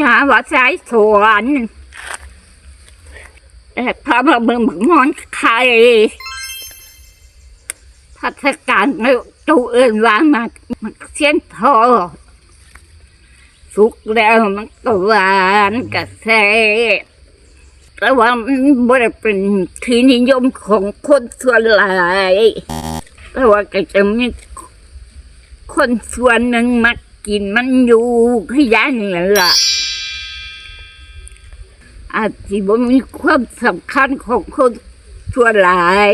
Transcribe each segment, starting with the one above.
ยาว่าสายสวนแต่พามาเบิ่งบักมอนไข่พัฒการในตู้เอินว่ามามันเสียนทอสุกแล้วมันก็หวานกระแซแต่ว่ามันบ่ได้เป็นที่นิยมของคนส่วนหลายแต่ว่าก็จะมีคนส่วนหนึ่งมักกินมันอยู่ที่ย่านนั่นล่ะ อาจจะบ่มีความสำคัญของคนส่วนหลาย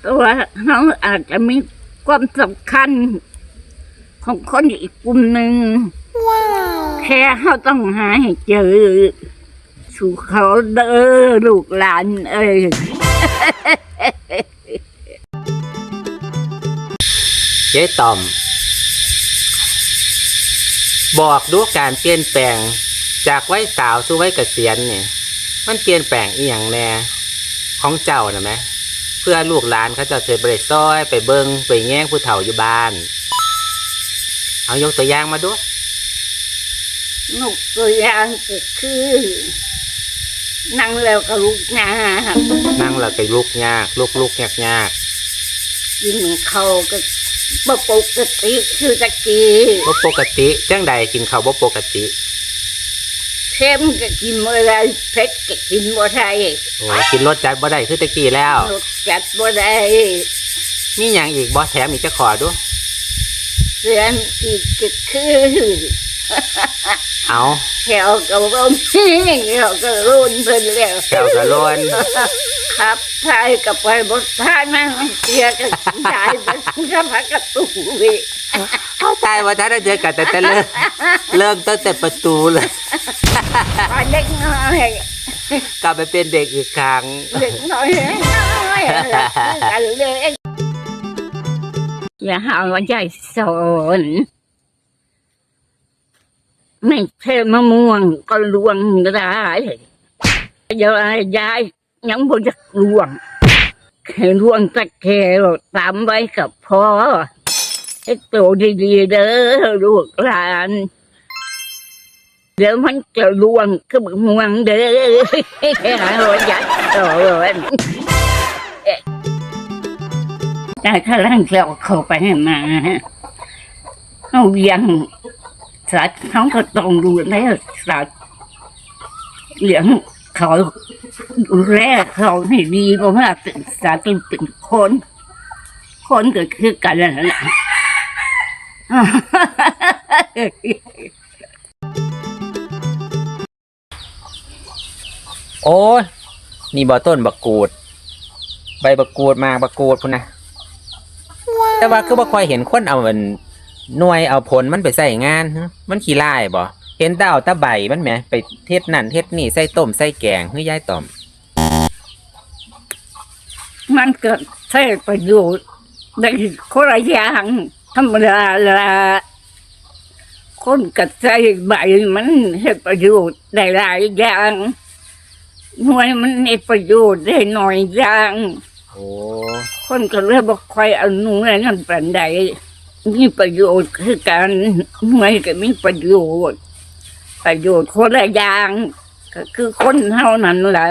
แต่ว่าเราอาจจะมีความสำคัญ ของคนอีกกลุ่มหนึ่งแค่เขาต้องหาให้เจอ สู่เขาเด้อลูกหลานเอ้ยเจ๊ต่อม บอกดูการเปลี่ยนแปลง จากวัยสาวสู่วัยเกษียณเนี่ยมันเปลี่ยนแปลงอีหยังแน่ของเจ้านะไหมเพื่อลูกหลานเขาเจะเสบริซ้อยไปเบิงไปแย่งผู้เฒ่าอยู่บ้าน เอายกตัวอย่างมาดูนกตัวอย่างก็คือ นั่งแล้วก็ลุกงานนั่งแล้วก็ลุกยากลุกลุกยากยากกินเขาวก็บ่ปกติคือตะกี้บ่ปกติจังใดกินข้าวบ่ปกติ เค็มก็กินบ่ได้เผ็ดก็กินบ่ได้โอ้กินรสจัดบ่ได้คือตะกี้แล้ว รสจัดบ่ได้มีหยังอีกบ่แถมอีกจะขอดู เสียนอีกก็คือเอาแถวก็บ่มีแถวก็รุนเพิ่นแล้ว แถวกะโลน ครับพายกับไปบนท่านั่งเสียกันได้บัดก็พักกระตูวิเข้าใจว่าถ้าได้เจอกันแต่แต่เริ่มเริ่มตั้งแต่ประตูเลยตอนเด็กน้อยกลับไปเป็นเด็กอีกครั้งเด็กน้อยน้อยกันเลยอย่าหาว่าใจสนไม่เทมะม่วงก็ลวงได้เดี๋ยวยาย ยังบ่จะลวงแค่ลวงตะแคงตามไว้กับพ่อให้โตดีๆเด้อลูกหลานเดี๋ยวมันจะลวงก็มึงม่วงเด้อหาว่าใจสนแต่ข้างล่างเราเข้าไปมาเอาอยังสัตว์เขาก็ต้องดูแลสัตว์เลี้ยงเขา ดูแลเขาให้ดีเพราะว่าเป็นสัตว์เป็นคน คนก็คือกันนั่นแหละโอ้ยนี่บ่ต้นบักกูด ใบบักกูดมาบักกูดพุ่นนะแต่ว่าคือบ่ค่อยเห็นคนเอามันหน่วยเอาผลมันไปใส่งาน มันขี้ร้ายบ่ เห็นแต่เอาแตะใบมันแหมไปเทศนั่นเทศนี่ใส่ต้มใส่แกงเฮ้ยยายต่อมมันเกิดใช้ประโยชน์ได้คนละอย่างธรรมดาละคนกัดใช้ใบมันให้ประโยชน์ได้หลายอย่างหน่วยมันให้ประโยชน์ได้หน่อยอย่างโอ้คนก็เลยบอกคอยเอาหน่วยนั่นเป็นใดมีประโยชน์คือการหน่วยก็มีประโยชน์ ประโยชน์คนละอย่างก็คือคนเท่านั้นแหละ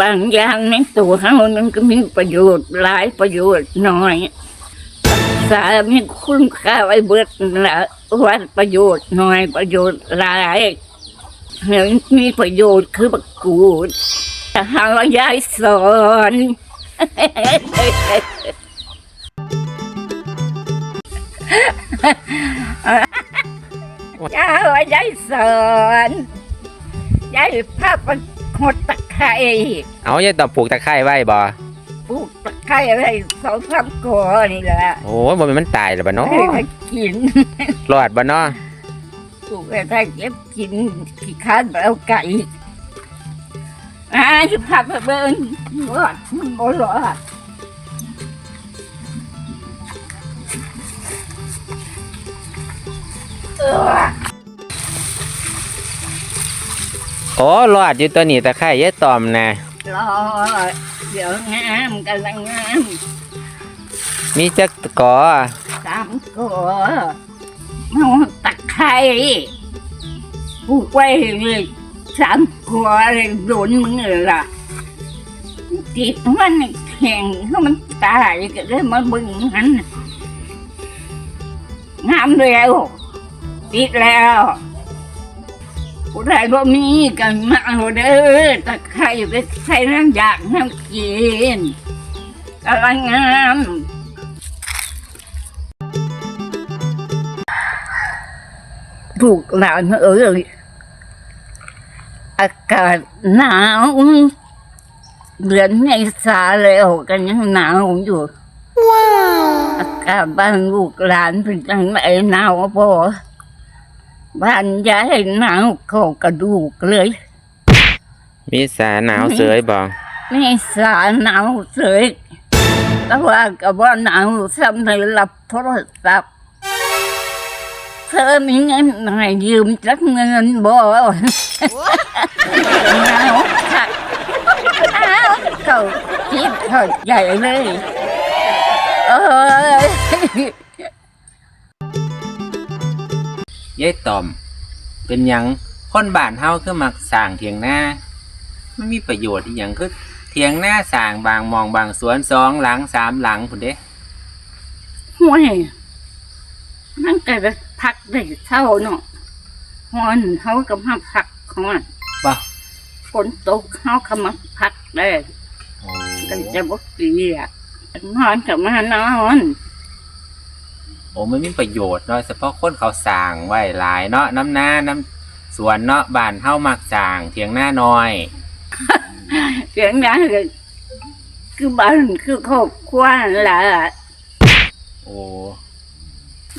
บางอย่างในตัวเขานั้นก็มีประโยชน์หลายประโยชน์น้อยสามีคุณค่าไว้เบิดละวัดประโยชน์น้อยประโยชน์หลายเห็นมีประโยชน์คือประกูดแต่หาว่ายายสอนยา ยว่ายายสอนยายพาไปหดตะไคร้เอายายต่อมปลูกตะไคร้ไว้บ่ปลูกตะไคร้อะไรสองสามกอนี่แหละโอ้ยบ่แม่นมันตายแล้วบ่เนาะให้มากินรอดบ่เนาะปลูกอะไรเก็บกินขี้ข้านเอาไก่อ่าจะพาไปเบิ้งรอดมันบ่รอด โอ้รอดอยู่ตัวนี้ตะไคร้ยายต่อมนะรอดเดี๋ยวงามกำลังงามมีจักกอสามกอเอาตะไคร้ปลูกไว้เลยสามขัวเลยโดนมึงเลยล่ะติดมันแข็งถ้ามันตายก็เลยมาบึงมันงามแล้ว ติดแล้วผู้ใดบ่มีกันมาเอาเด้อตะไคร้ไปใส่น้ำยากน้ำกินกำลังงามถูกหลานเอ้ยอากาศหนาวเดือนเมษาแล้วกันยังหนาวอยู่อากาศบ้านลูกหลานเป็นจังไหนหนาวบ่ บ้านยายหนาวเข้ากระดูกเลยมีสาหนาวเสยบ่ไม่สาหนาวเลยแต่ว่ากับว่าหนาวซ้ำในรับโทรศัพท์เธอมีเงินไหนยืมจักเงินบ่หนาวค่ะหนาวเขาคิดเขาใหญ่เลยเอ้ย ยายต่อม เป็นหยังคนบ้านเฮาคือมักสร้างเถียงนามันมีประโยชน์อีหยังคือเถียงนาสร้างบางมองบางสวนสองหลังสามหลังพุ่นเด้ห่วยนั่งแต่พักได้เท่าเนาะฮอนเขาก็มาพักของมันบ่ฝนตกเขาก็มาพักได้โอ้ กันจะบกปีอะนอนกับมานอน โอ้มันมีประโยชน์เนาะเฉพาะคนเขาสร้างไว้หลายเนาะน้ำหน้าน้ำสวนเนาะบ้านเฮามักสร้างเถียงนาน้อย เสียงดังเลยคือบ้านคือครอบครัวนั่นแหละโอ้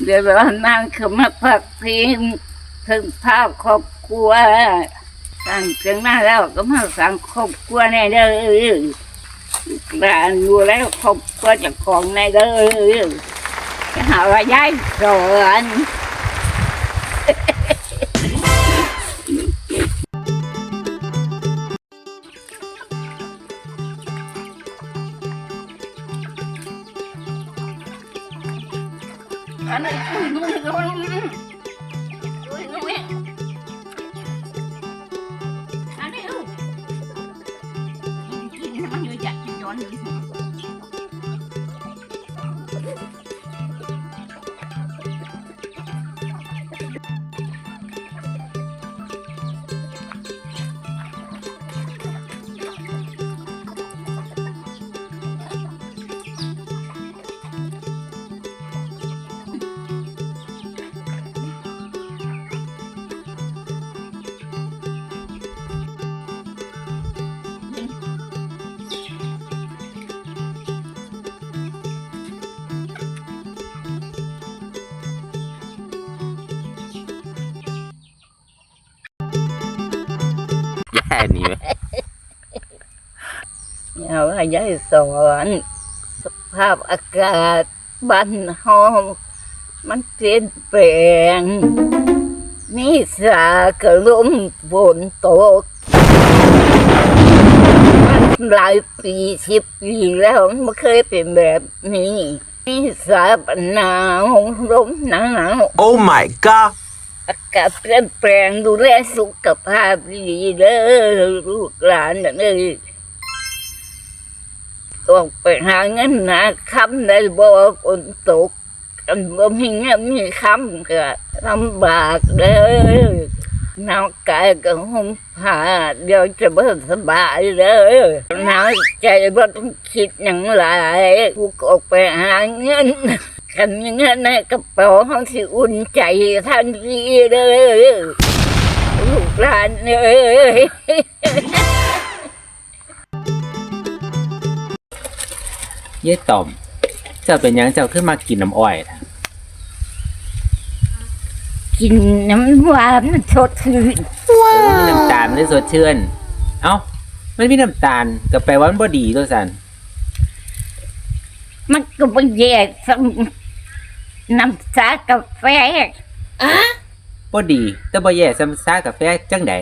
เดี๋ยวเรานั่งคือมาพักพิงถึงภาพครอบครัวสั่งเสียงหน้าแล้วก็มาสั่งครอบครัวแน่เด้อร้านดูแล้วครอบครัวเจะของแน่เด้อ จะหา นี่ไหมเอาว่าย้ายสอนสภาพอากาศบ้านเฮามันเปลี่ยนแปลงมีสากระลมฝนตกมันหลายปีสิบปีแล้วมันไม่เคยเป็นแบบนี้มีสาปัญหาวลมหนาว Oh my god. อากาศเปลี่ยนแปลงดูแลสุขภาพดีเด้อลูกหลานน่ะเอ้ยต้องไปหาเงินหาคำได้บ่ฝนตกกันบ่มีเงินมีคำก็ลำบากเด้อหนาวกายก็ห่มผ้าเดี๋ยวจะบ่สบายเด้อหนาวใจบ่ต้องคิดหยังหลายกูก็ออกไปหาเงิน กันมีเงินในกระเป๋าห้องที่อุ่นใจทันทีเลยลูกหลานเอ้ยยายต่อม เจ้าเป็นหยังเจ้าขึ้นมากินน้ำอ้อยนะกินน้ำหวานสดชื่นโอ้มีน้ำตาลมันได้สดชื่น เอ้ามันมีน้ำตาลก็แปลว่ามันบ่ดีตัวสัน มันก็ไม่แย่สำน้ำชากาแฟบ่ดี แต่บ่แย่ซ้ำซากาแฟจังใด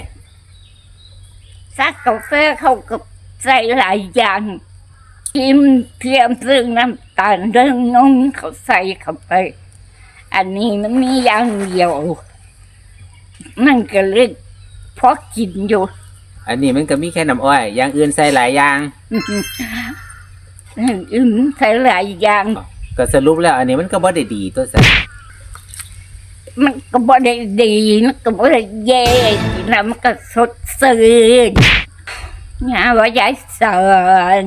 ชากาแฟเขาก็ใส่หลายอย่างกิมเทียมซึ่งน้ำตาลเรื่องนมเขาใส่เข้าไป อันนี้มันมีอย่างเดียวนั่นก็เลยพอกินอยู่ อันนี้มันก็มีแค่น้ำอ้อย อย่างอื่นใส่หลายอย่าง อืมใส่หลายอย่าง ก็สรุปแล้ว อันนี้มันก็บ่ได้ดีตัวสันมันก็บ่ได้ดีมันก็บ่ได้แย่แล้วมันก็สดซื่นงาว่ายายสอน